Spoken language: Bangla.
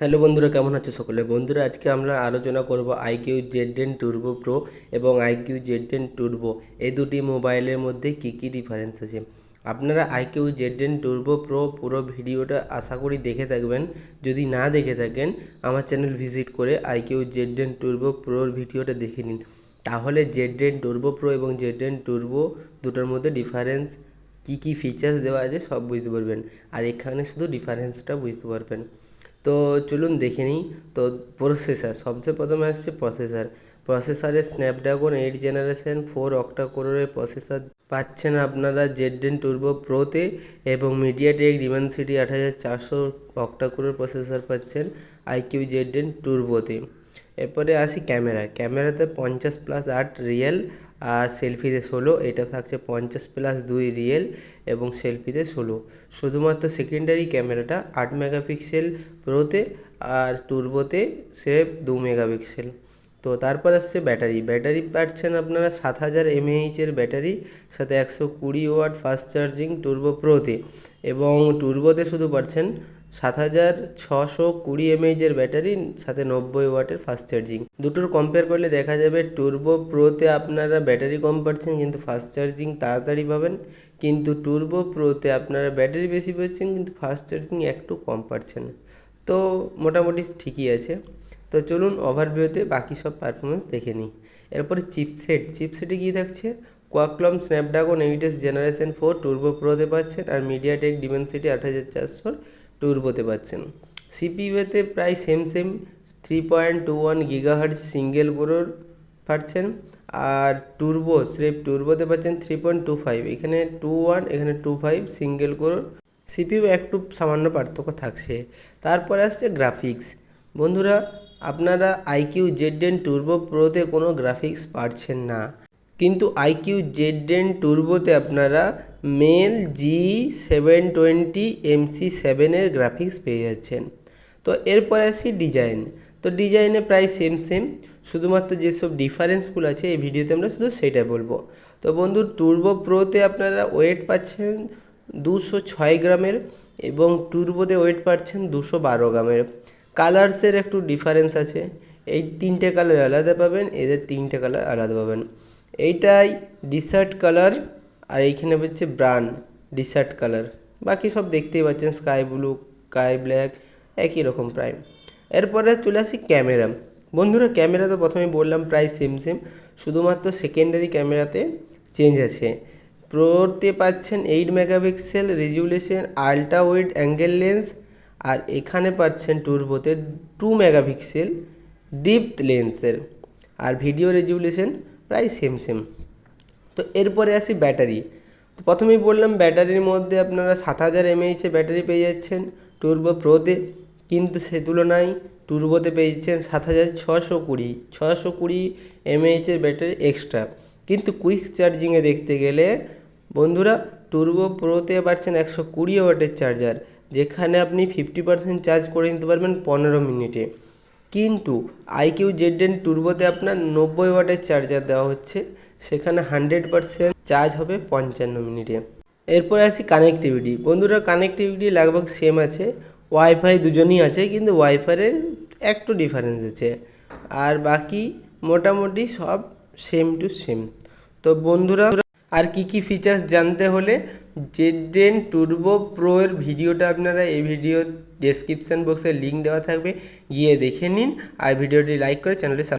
হ্যালো বন্ধুরা, কেমন আছো সকলে? বন্ধুরা, আজকে আমরা আলোচনা করব আইকিউ জেড টেন টুরবো প্রো এবং আইকিউ জেড টেন টুরবো। এই দুটি মোবাইলের মধ্যে কী কী ডিফারেন্স আছে? আপনারা আইকিউ জেড টেন টুরবো প্রো পুরো ভিডিওটা আশা করি দেখে থাকবেন। যদি না দেখে থাকেন, আমার চ্যানেল ভিজিট করে আইকিউ জেড টেন টুরবো প্রোর ভিডিওটা দেখে নিন। তাহলে জেড টেন টুরবো প্রো এবং জেড টেন টুরবো দুটোর মধ্যে ডিফারেন্স কী কী ফিচার্স দেওয়া আছে সব বুঝতে পারবেন। আর এখানে শুধু ডিফারেন্সটা বুঝতে পারবেন। তো চলুন দেখে নিই। তো প্রসেসার সবচেয়ে প্রথমে আসছে processor প্রসেসারে Snapdragon eight generation four octa কোরের প্রসেসার পাচ্ছেন আপনারা জেডেন টুর্বো প্রোতে এবং মিডিয়াটেক ডিমেনসিটি আট হাজার চারশো অক্টা কোরের প্রসেসার পাচ্ছেন আইকিউ জেডেন টুরবোতে এরপরে আসি ক্যামেরা। ক্যামেরাতে পঞ্চাশ প্লাস আট রিয়েল আর সেলফিতে ষোলো, এটা থাকছে পঞ্চাশ প্লাস দুই রিয়েল এবং সেলফিতে ষোলো। শুধুমাত্র সেকেন্ডারি ক্যামেরাটা আট মেগাপিক্সেল প্রোতে আর টুরবোতে সেফ দু মেগাপিক্সেল তো তারপর আসছে ব্যাটারি। ব্যাটারি পাচ্ছেন আপনারা সাত হাজার এমএইচের ব্যাটারি, সাথে একশো কুড়ি ওয়াট ফাস্ট চার্জিং টুরবো প্রোতে এবং টুরবোতে শুধু পাচ্ছেন সাত হাজার ছশো কুড়ি এমএইচের ব্যাটারি, সাথে নব্বই ওয়াটের ফাস্ট চার্জিং দুটোর কম্পেয়ার করলে দেখা যাবে টুরবো প্রোতে আপনারা ব্যাটারি কম পাচ্ছেন, কিন্তু ফাস্ট চার্জিং তাড়াতাড়ি পাবেন। কিন্তু টুরবো প্রোতে আপনারা ব্যাটারি বেশি পাচ্ছেন, কিন্তু ফাস্ট চার্জিং একটু কম পাচ্ছেন। তো মোটামুটি ঠিকই আছে। তো চলুন ওভারভিউতে বাকি সব পারফরমেন্স দেখে নিই। এরপরে চিপসেট চিপসেটে কী থাকছে? কোয়াকলম স্ন্যাপড্রাগন এইটেস জেনারেশন ফোর টুরবো প্রোতে পাচ্ছেন আর মিডিয়াটেক ডিমেনসিটি আট হাজার চারশোর টুরবোতে পাচ্ছেন সিপিইউতে প্রায় same same three point two one gigahertz single কোরোর পাচ্ছেন আর টুরবো স্রেফ টুরবোতে পাচ্ছেন থ্রি পয়েন্ট টু ফাইভ এখানে টু ওয়ান এখানে টু ফাইভ সিঙ্গেল কোরোর সিপিইউ একটু সামান্য পার্থক্য থাকছে। তারপরে আসছে গ্রাফিক্স বন্ধুরা, আপনারা আইকিউ জেড টেন টুরবো প্রোতে কোনো গ্রাফিক্স পাচ্ছেন না। কিন্তু আইকিউ জেড টেন টুরবোতে আপনারা Mali G seven twenty MC সেভেনের গ্রাফিক্স পেয়ে যাচ্ছেন। তো এরপর আসি ডিজাইন। তো ডিজাইনে প্রায় সেম সেম শুধুমাত্র যেসব ডিফারেন্সগুলো আছে, এই ভিডিওতে আমরা শুধু সেটাই বলব। তো বন্ধু টুরবো প্রোতে আপনারা ওয়েট পাচ্ছেন দুশো ছয় গ্রামের এবং টুরবোতে ওয়েট পাচ্ছেন দুশো বারো গ্রামের। কালার্সের একটু ডিফারেন্স আছে। এই তিনটে কালার আলাদা পাবেন, এদের তিনটে কালার আলাদা পাবেন। এইটাই ডিসার্ট কালার আর এইখানে হচ্ছে ব্রান, ডিসার্ট কালার। বাকি সব দেখতেই পাচ্ছেন, স্কাই ব্লু, স্কাই ব্ল্যাক, একই রকম প্রায় এরপরে চলে আসি ক্যামেরা। বন্ধুরা, ক্যামেরা তো প্রথমে বললাম, প্রায় সেম সেম শুধুমাত্র সেকেন্ডারি ক্যামেরাতে চেঞ্জ আছে। প্রোতে পাচ্ছেন eight megapixel resolution ultra wide angle lens আর এখানে পাচ্ছেন টুরবোতে টু মেগাপিক্সেল ডিপথ লেন্সের আর ভিডিও রেজুলেশন প্রায় সেম সেম তো এরপরে আসি ব্যাটারি। তো প্রথমেই বললাম ব্যাটারির মধ্যে আপনারা সাত হাজার এমএইচে ব্যাটারি পেয়ে যাচ্ছেন টুরবো প্রোতে কিন্তু সে তুলনায় টুরবোতে পেয়ে যাচ্ছেন সাত হাজার ছশো কুড়ি ছশো কুড়ি এমএইচের ব্যাটারি এক্সট্রা কিন্তু কুইক চার্জিংয়ে দেখতে গেলে, বন্ধুরা টুরবো প্রোতে পাচ্ছেন একশো কুড়ি ওয়াটের চার্জার যেখানে আপনি ফিফটি পার্সেন্ট চার্জ করে নিতে পারবেন পনেরো মিনিটে। কিন্তু আইকিউ জেড টেন টুরবোতে আপনার নব্বই ওয়াটের চার্জার দেওয়া হচ্ছে। সেখানে হান্ড্রেড পার্সেন্ট চার্জ হবে পঞ্চান্ন মিনিটে। এরপরে আসি কানেক্টিভিটি বন্ধুরা কানেক্টিভিটি লাগভগ সেম আছে। ওয়াইফাই দুজনই আছে, কিন্তু ওয়াইফাইয়ের একটু ডিফারেন্স আছে। আর বাকি মোটামুটি সব সেম টু সেম তো বন্ধুরা আর কি কি ফিচার্স জানতে হলে জেডেন টুরবো প্রো এর ভিডিওটা আপনারা এই ভিডিও ডেসক্রিপশান বক্সে লিঙ্ক দেওয়া থাকবে, গিয়ে দেখে নিন। আর ভিডিওটি লাইক করে চ্যানেলটি